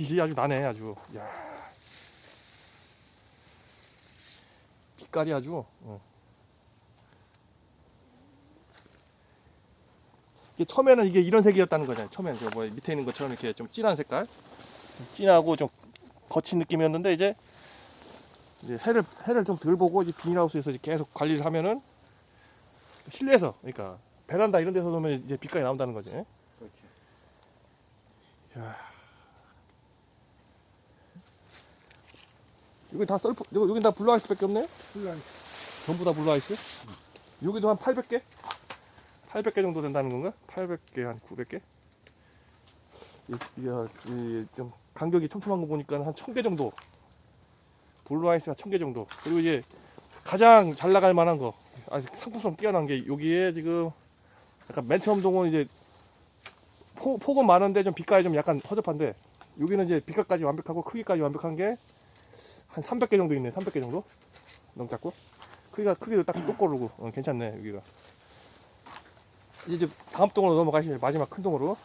빛이 아주 나네 아주. 야. 빛깔이 아주. 어. 이게 처음에는 이게 이런 색이었다는 거잖아요. 처음에는 저 뭐 밑에 있는 것처럼 이렇게 좀 진한 색깔, 좀 진하고 좀 거친 느낌이었는데 이제 이제 해를 해를 좀 덜 보고 이제 비닐하우스에서 이제 계속 관리를 하면은 실내에서 그러니까 베란다 이런 데서 놓으면 이제 빛깔이 나온다는 거지. 그렇지. 야. 여기 다 썰프, 여기, 여긴 다 블루 아이스 밖에 없네? 훌륭. 전부 다 블루 아이스? 여기도 한 800개? 800개 정도 된다는 건가? 800개, 한 900개? 이, 이, 이, 좀 간격이 촘촘한 거 보니까 한 1000개 정도. 블루 아이스가 1000개 정도. 그리고 이제 가장 잘 나갈 만한 거. 아직 상품성 뛰어난 게 여기에 지금 약간 맨 처음 동은 이제 포, 폭은 많은데 좀 빛깔이 좀 약간 허접한데 여기는 이제 빛깔까지 완벽하고 크기까지 완벽한 게 한 300개 정도 있네 300개 정도? 작고 크기가 크기도 딱 똑고르고 어, 괜찮네 여기가. 이제 다음 동으로 넘어가시면 마지막 큰 동으로